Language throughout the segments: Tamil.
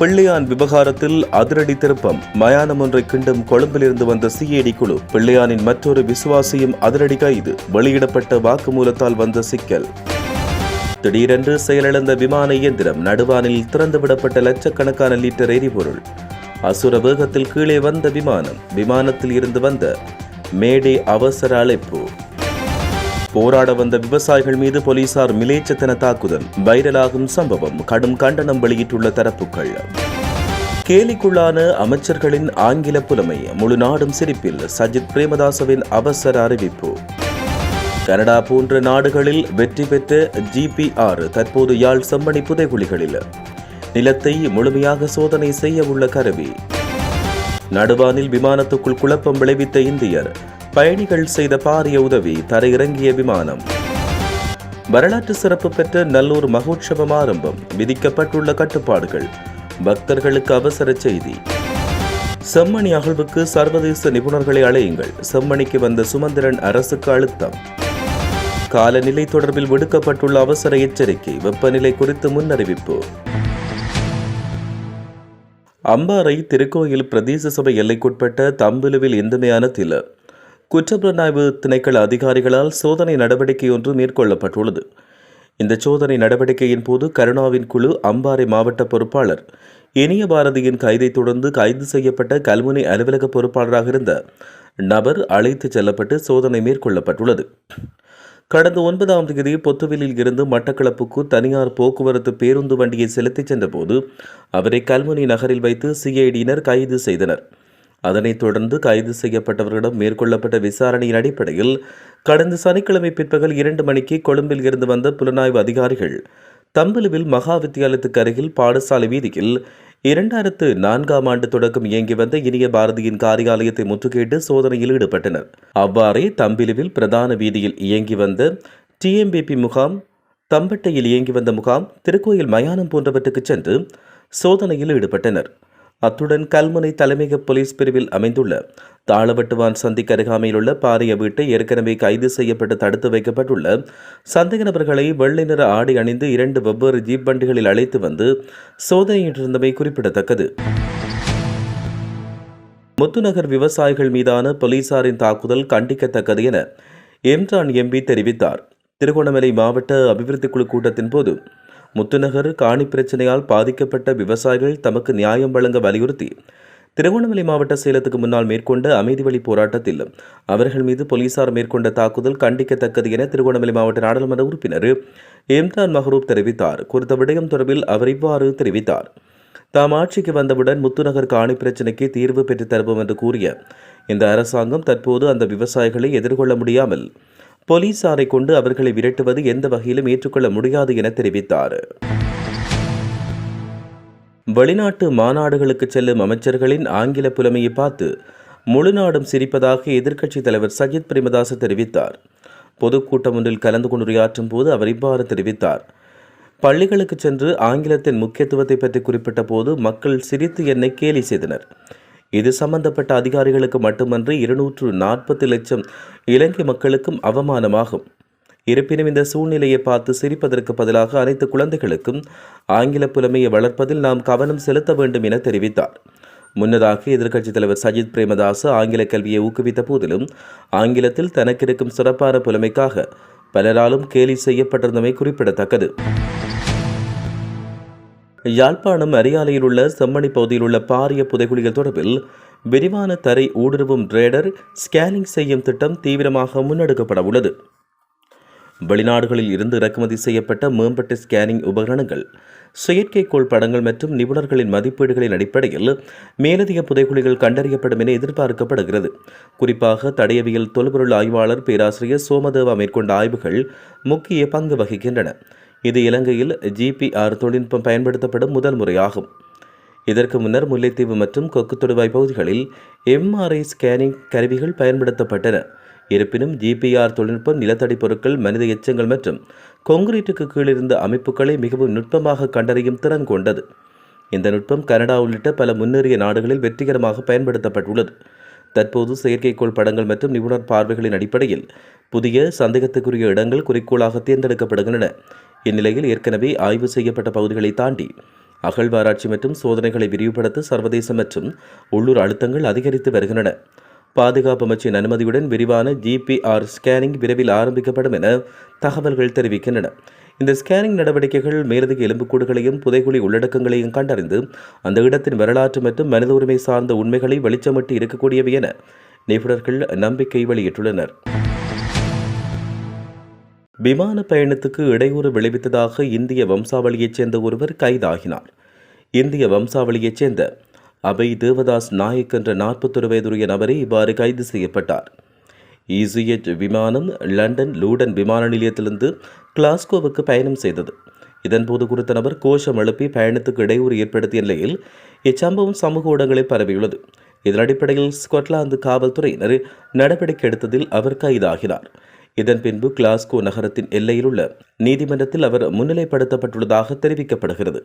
பிள்ளையான் விவகாரத்தில் அதிரடி திருப்பம். மயானம் ஒன்றை கிண்டும் கொழும்பிலிருந்து வந்த சிஐடி குழு பிள்ளையானின் மற்றொரு விசுவாசியும் அதிரடி கைது வெளியிடப்பட்ட வாக்குமூலத்தால் வந்த சிக்கல். திடீரென்று செயலிழந்த விமான இயந்திரம் நடுவானில் திறந்துவிடப்பட்ட லட்சக்கணக்கான லிட்டர் எரிபொருள். அசுர வேகத்தில் கீழே வந்த விமானம் விமானத்தில் இருந்து வந்த மேடே அவசர அழைப்பு. போராட வந்த விவசாயிகள் மீது போலீசார் மிலேச்சத்தன தாக்குதல். வைரலாகும் சம்பவம் கடும் கண்டனம் வெளியிட்டுள்ள தரப்புகள். கேலிக்குள்ளான அமைச்சர்களின் ஆங்கில புலமை முழு நாடும் சிரிப்பில் சஜித் பிரேமதாசவின் அவசர அறிவிப்பு. கனடா போன்ற நாடுகளில் வெற்றி பெற்ற ஜிபிஆர் தற்போது யாழ் செம்மணி புதைகுழிகளில். நிலத்தை முழுமையாக சோதனை செய்ய உள்ள கருவி. நடுவானில் விமானத்துக்குள் குழப்பம் விளைவித்த இந்தியர் பயணிகள் செய்த பாரிய உதவி தரையிறங்கிய விமானம். வரலாற்று சிறப்பு பெற்ற நல்லூர் மகோற்சவம் ஆரம்பம் விதிக்கப்பட்டுள்ள கட்டுப்பாடுகள் பக்தர்களுக்கு அவசர செய்தி. செம்மணி அகழ்வுக்கு சர்வதேச நிபுணர்களை அழையுங்கள் செம்மணிக்கு வந்த சுமந்திரன் அரசுக்கு அழுத்தம். காலநிலை தொடர்பில் விடுக்கப்பட்டுள்ள அவசர எச்சரிக்கை வெப்பநிலை குறித்து முன்னறிவிப்பு. அம்பாறை திருக்கோயில் பிரதேச சபை எல்லைக்குட்பட்ட தம்பிலுவில் இந்தமையானத்தில் குற்றப்புலனாய்வு திணைக்கள அதிகாரிகளால் சோதனை நடவடிக்கை ஒன்று மேற்கொள்ளப்பட்டுள்ளது. இந்த சோதனை நடவடிக்கையின் போது கருணாவின் குழு அம்பாறை மாவட்ட பொறுப்பாளர் இனிய பாரதியின் கைதை தொடர்ந்து கைது செய்யப்பட்ட கல்முனை அலுவலக பொறுப்பாளராக இருந்த நபர் அழைத்துச் செல்லப்பட்டு சோதனை மேற்கொள்ளப்பட்டுள்ளது. கடந்த ஒன்பதாம் தேதி பொத்துவிலில் இருந்து மட்டக்களப்புக்கு தனியார் போக்குவரத்து பேருந்து வண்டியை செலுத்திச் சென்றபோது அவரை கல்முனை நகரில் வைத்து சிஐடியினர் கைது செய்தனர். அதனைத் தொடர்ந்து கைது செய்யப்பட்டவர்களிடம் மேற்கொள்ளப்பட்ட விசாரணையின் அடிப்படையில் கடந்த சனிக்கிழமை பிற்பகல் இரண்டு மணிக்கு கொழும்பில் இருந்து வந்த புலனாய்வு அதிகாரிகள் தம்பலுவில் மகா வித்தியாலயத்துக்கு அருகில் பாடசாலை வீதியில் இரண்டாயிரத்து நான்காம் ஆண்டு தொடக்கம் இயங்கி வந்த இனிய பாரதியின் காரியாலயத்தை முற்றுகையிட்டு சோதனையில் ஈடுபட்டனர். அவ்வாறே தம்பிலுவில் பிரதான வீதியில் இயங்கி வந்த டிஎம்பிபி முகாம் தம்பட்டையில் இயங்கி வந்த முகாம் திருக்கோயில் மயானம் போன்றவற்றுக்கு சென்று சோதனையில் ஈடுபட்டனர். அத்துடன் கல்முனை தலைமையக போலீஸ் பிரிவில் அமைந்துள்ள தாளவட்டுவான் சந்திக்கு அருகாமையில் உள்ள பாரிய வீட்டை ஏற்கனவே கைது செய்யப்பட்டு தடுத்து வைக்கப்பட்டுள்ள சந்தேக நபர்களை வெள்ளை நிற ஆடை அணிந்து இரண்டு வெவ்வேறு ஜீப் வண்டிகளில் அழைத்து வந்து சோதனையிட்டிருந்தமை குறிப்பிடத்தக்கது. முத்துநகர் விவசாயிகள் மீதான போலீசாரின் தாக்குதல் கண்டிக்கத்தக்கது என எம்ரான் எம்பி தெரிவித்தார். திருகோணமலை மாவட்ட அபிவிருத்தி குழு கூட்டத்தின் போது முத்துநகர் காணி பிரச்சனையால் பாதிக்கப்பட்ட விவசாயிகள் தமக்கு நியாயம் வழங்க வலியுறுத்தி. திருகோணமலை மாவட்ட சேலத்துக்கு முன்னால் மேற்கொண்ட அமைதி வழி போராட்டத்தில் அவர்கள் மீது போலீசார் மேற்கொண்ட தாக்குதல் கண்டிக்கத்தக்கது என திருகோணமலை மாவட்ட நாடாளுமன்ற உறுப்பினர் ஏம்தான் மஹரூப் தெரிவித்தார். குறித்த விடயம் தொடர்பில் அவர் இவ்வாறு தெரிவித்தார். தாம் ஆட்சிக்கு வந்தவுடன் முத்துநகர் காணி பிரச்சினைக்கு தீர்வு பெற்றுத் தருவோம் என்று கூறிய இந்த அரசாங்கம் தற்போது அந்த விவசாயிகளை எதிர்கொள்ள முடியாமல் போலீசாரை கொண்டு அவர்களை விரட்டுவது எந்த வகையிலும் ஏற்றுக்கொள்ள முடியாது என தெரிவித்தார். வெளிநாட்டு மாநாடுகளுக்கு செல்லும் அமைச்சர்களின் ஆங்கில புலமையை பார்த்து முழு நாடும் சிரிப்பதாக எதிர்க்கட்சித் தலைவர் சஜித் பிரேமதாச தெரிவித்தார். பொதுக்கூட்டம் ஒன்றில் கலந்து கொண்டுரையாற்றும் போது அவர் இவ்வாறு தெரிவித்தார். பள்ளிகளுக்கு சென்று ஆங்கிலத்தின் முக்கியத்துவத்தை பற்றி குறிப்பிட்ட போது மக்கள் சிரித்து என்னை கேலி செய்தனர். இது சம்பந்தப்பட்ட அதிகாரிகளுக்கு மட்டுமன்றி இருநூற்று நாற்பது லட்சம் இலங்கை மக்களுக்கும் அவமானமாகும். இருப்பினும் இந்த சூழ்நிலையை பார்த்து சிரிப்பதற்கு பதிலாக அனைத்து குழந்தைகளுக்கும் ஆங்கில புலமையை வளர்ப்பதில் நாம் கவனம் செலுத்த வேண்டும் என தெரிவித்தார். முன்னதாக எதிர்க்கட்சித் தலைவர் சஜித் பிரேமதாஸ் ஆங்கில கல்வியை ஊக்குவித்த போதிலும் ஆங்கிலத்தில் தனக்கிருக்கும் சிறப்பான புலமைக்காக பலராலும் கேலி செய்யப்பட்டிருந்தமை குறிப்பிடத்தக்கது. யாழ்ப்பாணம் அரியாலையில் உள்ள செம்மணி பகுதியில் உள்ள பாரிய புதைகுழிகள் தொடர்பில் விரிவான தரை ஊடுருவும் ரேடர் ஸ்கேனிங் செய்யும் திட்டம் தீவிரமாக முன்னெடுக்கப்பட உள்ளது. வெளிநாடுகளில் இருந்து இறக்குமதி செய்யப்பட்ட மேம்பட்ட ஸ்கேனிங் உபகரணங்கள் செயற்கைக்கோள் படங்கள் மற்றும் நிபுணர்களின் மதிப்பீடுகளின் அடிப்படையில் மேலதிக புதைகுழிகள் கண்டறியப்படும் என எதிர்பார்க்கப்படுகிறது. குறிப்பாக தடையவியல் தொல்பொருள் ஆய்வாளர் பேராசிரியர் சோமதேவா மேற்கொண்ட ஆய்வுகள் முக்கிய பங்கு வகிக்கின்றன. இது இலங்கையில் ஜிபிஆர் தொழில்நுட்பம் பயன்படுத்தப்படும் முதல் முறையாகும். இதற்கு முன்னர் முல்லைத்தீவு மற்றும் கொக்கு தொடுவாய் பகுதிகளில் எம்ஆர்ஐ ஸ்கேனிங் கருவிகள் பயன்படுத்தப்பட்டன. இருப்பினும் ஜிபிஆர் தொழில்நுட்பம் நிலத்தடி பொருட்கள் மனித எச்சங்கள் மற்றும் கொங்கிரீட்டுக்கு கீழிருந்த அமைப்புகளை மிகவும் நுட்பமாக கண்டறியும் திறன் கொண்டது. இந்த நுட்பம் கனடா உள்ளிட்ட பல முன்னேறிய நாடுகளில் வெற்றிகரமாக பயன்படுத்தப்பட்டுள்ளது. தற்போது செயற்கைக்கோள் படங்கள் மற்றும் நிபுணர் பார்வைகளின் அடிப்படையில் புதிய சந்தேகத்துக்குரிய இடங்கள் குறிக்கோளாக தேர்ந்தெடுக்கப்படுகின்றன. இந்நிலையில் ஏற்கனவே ஆய்வு செய்யப்பட்ட பகுதிகளை தாண்டி அகழ்வாராய்ச்சி மற்றும் சோதனைகளை விரிவுபடுத்த சர்வதேச மற்றும் உள்ளூர் அழுத்தங்கள் அதிகரித்து வருகின்றன. பாதுகாப்பு அமைச்சின் அனுமதியுடன் விரிவான ஜிபிஆர் ஸ்கேனிங் விரைவில் ஆரம்பிக்கப்படும் என தகவல்கள் தெரிவிக்கின்றன. இந்த ஸ்கேனிங் நடவடிக்கைகள் மேலதிக எலும்புக்கூடுகளையும் புதைகுழி உள்ளடக்கங்களையும் கண்டறிந்து அந்த இடத்தின் வரலாற்று மற்றும் மனித உரிமை சார்ந்த உண்மைகளை வெளிச்சமிட்டு இருக்கக்கூடியவை என நிபுணர்கள் நம்பிக்கை வெளியிட்டுள்ளனர். விமான பயணத்துக்கு இடையூறு விளைவித்ததாக இந்திய வம்சாவளியைச் சேர்ந்த ஒருவர் கைதாகினார். இந்திய வம்சாவளியைச் சேர்ந்த அபய் தேவதாஸ் நாயக் என்ற நாற்பத்தொரு வயதுடைய நபரே இவ்வாறு கைது செய்யப்பட்டார். ஈசிஎச் விமானம் லண்டன் லூடன் விமான நிலையத்திலிருந்து கிளாஸ்கோவுக்கு பயணம் செய்தது. இதன்போது குறித்த நபர் கோஷம் எழுப்பி பயணத்துக்கு இடையூறு ஏற்படுத்திய நிலையில் இச்சம்பவம் சமூக ஊடகங்களில் பரவியுள்ளது. இதன் அடிப்படையில் ஸ்கொட்லாந்து காவல்துறையினர் நடவடிக்கை எடுத்ததில் அவர் கைதாகினார். இதன் பின்பு கிளாஸ்கோ நகரத்தின் எல்லையில் உள்ள நீதிமன்றத்தில் அவர் முன்னிலைப்படுத்தப்பட்டுள்ளதாக தெரிவிக்கப்படுகிறது.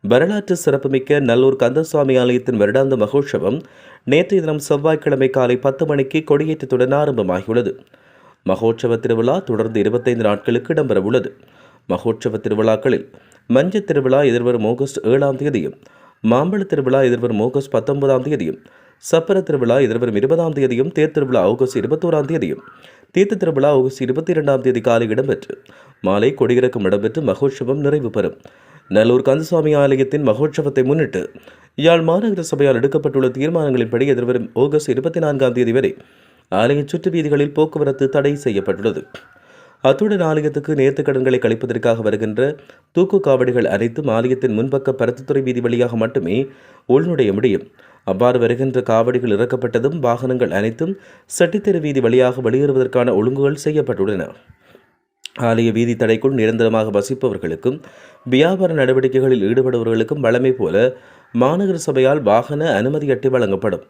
வரலாற்று சிறப்புமிக்க நல்லூர் கந்தசுவாமி ஆலயத்தின் வருடாந்த மகோற்சவம் நேற்றைய தினம் செவ்வாய்க்கிழமை காலை பத்து மணிக்கு கொடியேற்றத்துடன் ஆரம்பமாகியுள்ளது. மகோற்சவ திருவிழா தொடர்ந்து இருபத்தைந்து நாட்களுக்கு இடம்பெறவுள்ளது. மகோற்சவ திருவிழாக்களில் மஞ்ச திருவிழா எதிர்வரும் ஆகஸ்ட் ஏழாம் தேதியும் மாம்பழ திருவிழா எதிர்வரும் ஆகஸ்ட் பத்தொன்பதாம் தேதியும் சப்பர திருவிழா எதிர்வரும் இருபதாம் தேதியும் தேர் திருவிழா ஆகஸ்ட் இருபத்தோராம் தேதியும். தீர்த்த திருவிழா ஆகஸ்ட் இருபத்தி இரண்டாம் தேதி காலை இடம்பெற்று மாலை கொடியிறக்கம் இடம்பெற்று மகோற்சவம் நிறைவு பெறும். நல்லூர் கந்தசுவாமி ஆலயத்தின் மகோற்சவத்தை முன்னிட்டு யாழ் மாநகர சபையால் எடுக்கப்பட்டுள்ள தீர்மானங்களின்படி எதிர்வரும் ஆகஸ்ட் இருபத்தி நான்காம் தேதி வரை ஆலய சுற்று வீதிகளில் போக்குவரத்து தடை செய்யப்பட்டுள்ளது. அத்துடன் ஆலயத்துக்கு நேர்த்து கடன்களை கழிப்பதற்காக வருகின்ற தூக்கு காவடிகள் அனைத்தும் ஆலயத்தின் முன்பக்க பருத்தித்துறை வீதி வழியாக மட்டுமே உள்நுடைய முடியும். அவ்வாறு வருகின்ற காவடிகள் இறக்கப்பட்டதும் வாகனங்கள் அனைத்தும் சட்டித்தெரு வீதி வழியாக வெளியேறுவதற்கான ஒழுங்குகள் செய்யப்பட்டுள்ளன. ஆலய வீதி தடைக்குள் நிரந்தரமாக வசிப்பவர்களுக்கும் வியாபார நடவடிக்கைகளில் ஈடுபடுபவர்களுக்கும் வழமை போல மாநகர சபையால் வாகன அனுமதி அட்டை வழங்கப்படும்.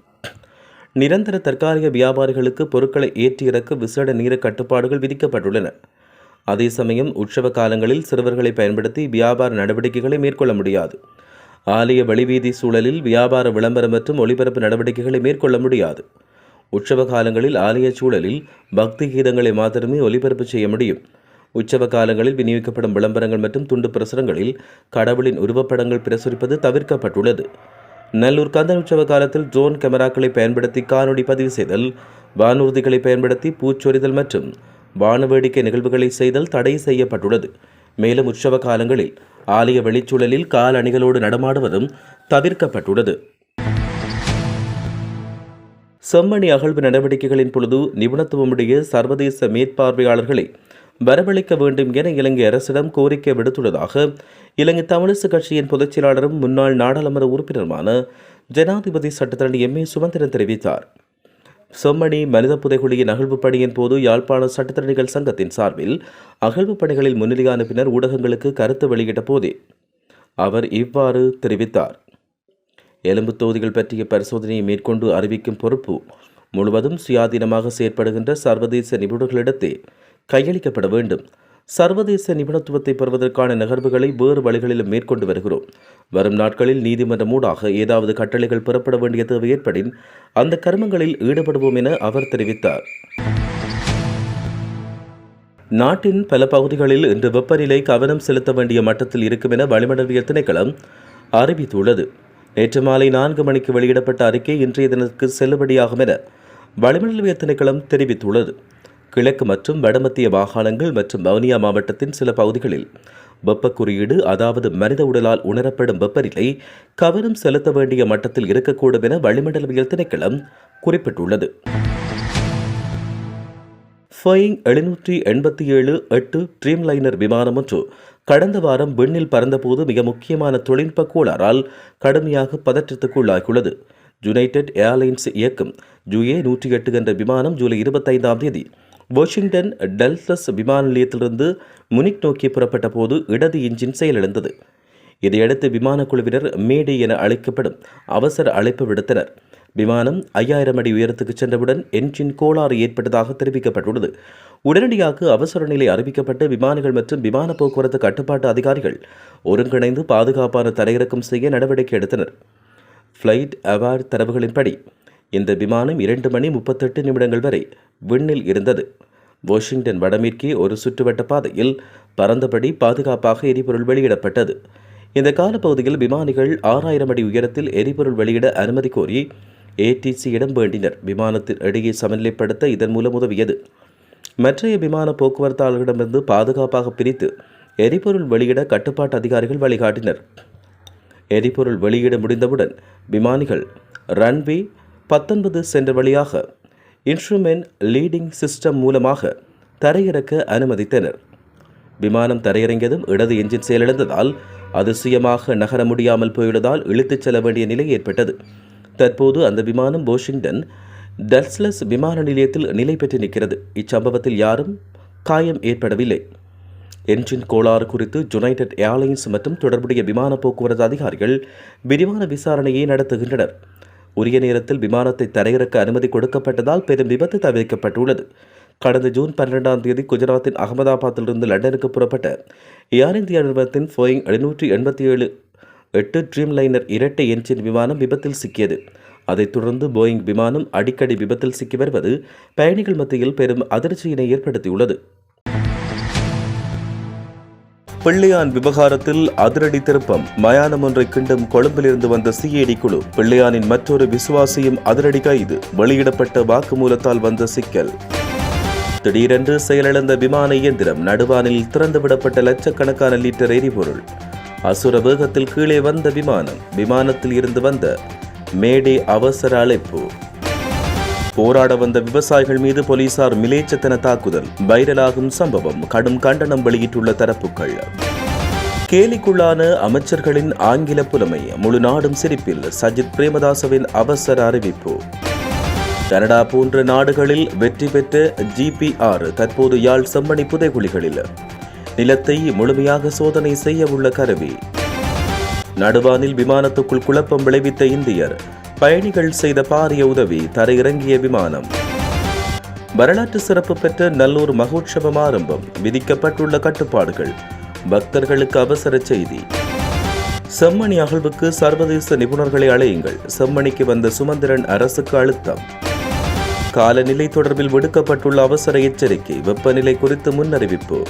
நிரந்தர தற்காலிக வியாபாரிகளுக்கு பொருட்களை ஏற்றி இறக்க விசேட நீர கட்டுப்பாடுகள் விதிக்கப்பட்டுள்ளன. அதே சமயம் உற்சவ காலங்களில் சிறுவர்களை பயன்படுத்தி வியாபார நடவடிக்கைகளை மேற்கொள்ள முடியாது. ஆலய வழிவீதி சூழலில் வியாபார விளம்பரம் மற்றும் ஒளிபரப்பு நடவடிக்கைகளை மேற்கொள்ள முடியாது. உற்சவ காலங்களில் ஆலய சூழலில் பக்தி கீதங்களை மாத்திரமே ஒலிபரப்பு செய்ய முடியும். உற்சவ காலங்களில் விநியோகிக்கப்படும் விளம்பரங்கள் மற்றும் துண்டு பிரசுரங்களில் கடவுளின் உருவப்படங்கள் பிரசுரிப்பது தவிர்க்கப்பட்டுள்ளது. நல்லூர் கந்தன் உற்சவ காலத்தில் ட்ரோன் கேமராக்களை பயன்படுத்தி காணொளி பதிவு செய்தல் வானூர்திகளை பயன்படுத்தி பூச்சொரிதல் மற்றும் வானவேடிக்கை நிகழ்வுகளை செய்தல் தடை செய்யப்பட்டுள்ளது. மேலும் உற்சவ காலங்களில் ஆலய வெளிச்சூழலில் காலணிகளோடு நடமாடுவதும் தவிர்க்கப்பட்டுள்ளது. செம்மணி அகழ்வு நடவடிக்கைகளின் பொழுது நிபுணத்துவமுடைய சர்வதேச மேற்பார்வையாளர்களை வரவழைக்க வேண்டும் என இலங்கை அரசிடம் கோரிக்கை விடுத்துள்ளதாக இலங்கை தமிழிசு கட்சியின் பொதுச் செயலாளரும் முன்னாள் நாடாளுமன்ற உறுப்பினருமான ஜனாதிபதி சட்டத்தரணி எம் ஏ சுமந்திரன் தெரிவித்தார். செம்மணி மனித புதைகுழியின் அகழ்வு பணியின் போது யாழ்ப்பாண சட்டத்திறனிகள் சங்கத்தின் சார்பில் அகழ்வு பணிகளில் முன்னிலையான பின்னர் ஊடகங்களுக்கு கருத்து வெளியிட்ட போதே அவர் இவ்வாறு தெரிவித்தார். எலும்பு தொகுதிகள் பற்றிய பரிசோதனையை மேற்கொண்டு அறிவிக்கும் பொறுப்பு முழுவதும் சுயாதீனமாக செயற்படுகின்ற சர்வதேச நிபுணர்களிடத்தே கையளிக்கப்பட வேண்டும். சர்வதேச நிபுணத்துவத்தை பெறுவதற்கான நகர்வுகளை வேறு வழிகளிலும் மேற்கொண்டு வருகிறோம். வரும் நாட்களில் நீதிமன்றம் ஊடாக ஏதாவது கட்டளைகள் பெறப்பட வேண்டிய தேவை ஏற்படின் அந்த கர்மங்களில் ஈடுபடுவோம் என அவர் தெரிவித்தார். நாட்டின் பல பகுதிகளில் இன்று வெப்பநிலை கவனம் செலுத்த வேண்டிய மட்டத்தில் இருக்கும் என வளிமண்டலவியல் திணைக்களம் அறிவித்துள்ளது. நேற்று மாலை நான்கு மணிக்கு வெளியிடப்பட்ட அறிக்கை இன்றைய தினத்திற்கு செல்லுபடியாகும் என வளிமண்டலவியல் திணைக்களம் தெரிவித்துள்ளது. கிழக்கு மற்றும் வடமத்திய மாகாணங்கள் மற்றும் வவுனியா மாவட்டத்தின் சில பகுதிகளில் வெப்ப குறியீடு அதாவது மனித உடலால் உணரப்படும் வெப்பநிலை கவனம் செலுத்த வேண்டிய மட்டத்தில் இருக்கக்கூடும் என வளிமண்டலவியல் திணைக்களம் குறிப்பிட்டுள்ளது. ஃபயிங் எழுநூற்றி எண்பத்தி ஏழு எட்டு ட்ரீம் லைனர் விமானம் ஒன்று கடந்த வாரம் விண்ணில் பறந்தபோது மிக முக்கியமான தொழில்நுட்ப கோளாறால் கடுமையாக பதற்றத்துக்குள்ளாகியுள்ளது. யுனைடெட் ஏர்லைன்ஸ் இயக்கும் ஜூஏ நூற்றி எட்டு என்ற விமானம் ஜூலை இருபத்தைந்தாம் தேதி வாஷிங்டன் டெல்டஸ் விமான நிலையத்திலிருந்து முனிக் நோக்கி புறப்பட்ட போது இடது இன்ஜின் செயலிழந்தது. இதையடுத்து விமானக்குழுவினர் மேடே என அழைக்கப்படும் அவசர அழைப்பு விடுத்தனர். விமானம் ஐயாயிரம் அடி உயரத்துக்கு சென்றவுடன் என்ஜின் கோளாறு ஏற்பட்டதாக தெரிவிக்கப்பட்டுள்ளது. உடனடியாக அவசர நிலை அறிவிக்கப்பட்டு விமானிகள் மற்றும் விமான போக்குவரத்து கட்டுப்பாட்டு அதிகாரிகள் ஒருங்கிணைந்து பாதுகாப்பான தரையிறக்கம் செய்ய நடவடிக்கை எடுத்தனர். ஃப்ளைட் அவார்ட் தரவுகளின்படி இந்த விமானம் இரண்டு மணி முப்பத்தெட்டு நிமிடங்கள் வரை விண்ணில் இருந்தது. வாஷிங்டன் வடமேற்கே ஒரு சுற்றுவட்ட பாதையில் பறந்தபடி பாதுகாப்பாக எரிபொருள் வெளியிடப்பட்டது. இந்த காலப்பகுதியில் விமானிகள் ஆறாயிரம் அடி உயரத்தில் எரிபொருள் வெளியிட அனுமதி கோரி ஏடிசியிடம் வேண்டினர். விமானத்தின் இடையே சமநிலைப்படுத்த இதன் மூலம் உதவியது. மற்றைய விமான போக்குவரத்தாளர்களிடமிருந்து பாதுகாப்பாக பிரித்து எரிபொருள் வெளியிட கட்டுப்பாட்டு அதிகாரிகள் வழிகாட்டினர். எரிபொருள் வெளியிட முடிந்தவுடன் விமானிகள் ரன்வே பத்தொன்பது சென்ற வழியாக இன்ஸ்ட்ருமெண்ட் லீடிங் சிஸ்டம் மூலமாக தரையிறக்க அனுமதித்தனர். விமானம் தரையிறங்கியதும் இடது என்ஜின் செயலிழந்ததால் அதிசயமாக நகர முடியாமல் போயுள்ளதால் இழுத்துச் செல்ல வேண்டிய நிலை ஏற்பட்டது. தற்போது அந்த விமானம் வாஷிங்டன் டல்ஸ்லஸ் விமான நிலையத்தில் நிலை பெற்று நிற்கிறது. இச்சம்பவத்தில் யாரும் காயம் ஏற்படவில்லை. என்ஜின் கோளாறு குறித்து யுனைடெட் ஏர்லைன்ஸ் மற்றும் தொடர்புடைய விமான போக்குவரத்து அதிகாரிகள் விரிவான விசாரணையை நடத்துகின்றனர். உரிய நேரத்தில் விமானத்தை தரையிறக்க அனுமதி கொடுக்கப்பட்டதால் பெரும் விபத்து தவிர்க்கப்பட்டுள்ளது. கடந்த ஜூன் பன்னிரெண்டாம் தேதி குஜராத்தின் அகமதாபாத்திலிருந்து லண்டனுக்கு புறப்பட்ட ஏர் இந்தியா நிறுவனத்தின் ஃபோயிங் எழுநூற்றி எண்பத்தி ஏழு எட்டு ட்ரீம் லைனர் இரட்டை என்ஜின் விமானம் விபத்தில் சிக்கியது. அதைத் தொடர்ந்து போயிங் விமானம் அடிக்கடி விபத்தில் சிக்கி வருவது பயணிகள் மத்தியில் பெரும் அதிர்ச்சியினை ஏற்படுத்தியுள்ளது. பிள்ளையான் விவகாரத்தில் அதிரடி திருப்பம். மயானம் ஒன்றை கிண்டும் கொழும்பிலிருந்து வந்த சிஐடி குழு. பிள்ளையானின் மற்றொரு விசுவாசியும் அதிரடி கைது. வெளியிடப்பட்ட வாக்குமூலத்தால் வந்த சிக்கல். திடீரென்று செயலிழந்த விமான இயந்திரம் நடுவானில் திறந்துவிடப்பட்ட லட்சக்கணக்கான லிட்டர் எரிபொருள். அசுர வேகத்தில் கீழே வந்த விமானம். விமானத்தில் இருந்து வந்த மேடே அவசர அழைப்பு. போராட வந்த விவசாயிகள் மீது போலீசார் மிலேச்சத்தன தாக்குதல். வைரலாகும் சம்பவம் கடும் கண்டனம் வெளியிட்டுள்ள தரப்புகள். கேலிக்குள்ளான அமைச்சர்களின் ஆங்கில புலமை முழு நாடும் சிரிப்பில் சஜித் பிரேமதாசவின் அவசர அறிவிப்பு. கனடா போன்ற நாடுகளில் வெற்றி பெற்ற ஜிபிஆர் தற்போது யாழ் செம்மணி புதைகுழிகளில். நிலத்தை முழுமையாக சோதனை செய்ய உள்ள கருவி. நடுவானில் விமானத்துக்குள் குழப்பம் விளைவித்த இந்தியர் பயணிகள் செய்த பாரிய உதவி தரையிறங்கிய விமானம். வரலாற்று சிறப்பு பெற்ற நல்லூர் மகோற்சவம் ஆரம்பம் விதிக்கப்பட்டுள்ள கட்டுப்பாடுகள் பக்தர்களுக்கு அவசர செய்தி. செம்மணி அகழ்வுக்கு சர்வதேச நிபுணர்களை அழையுங்கள் செம்மணிக்கு வந்த சுமந்திரன் அரசுக்கு அழுத்தம். காலநிலை தொடர்பில் விடுக்கப்பட்டுள்ள அவசர எச்சரிக்கை வெப்பநிலை குறித்து முன்னறிவிப்பு.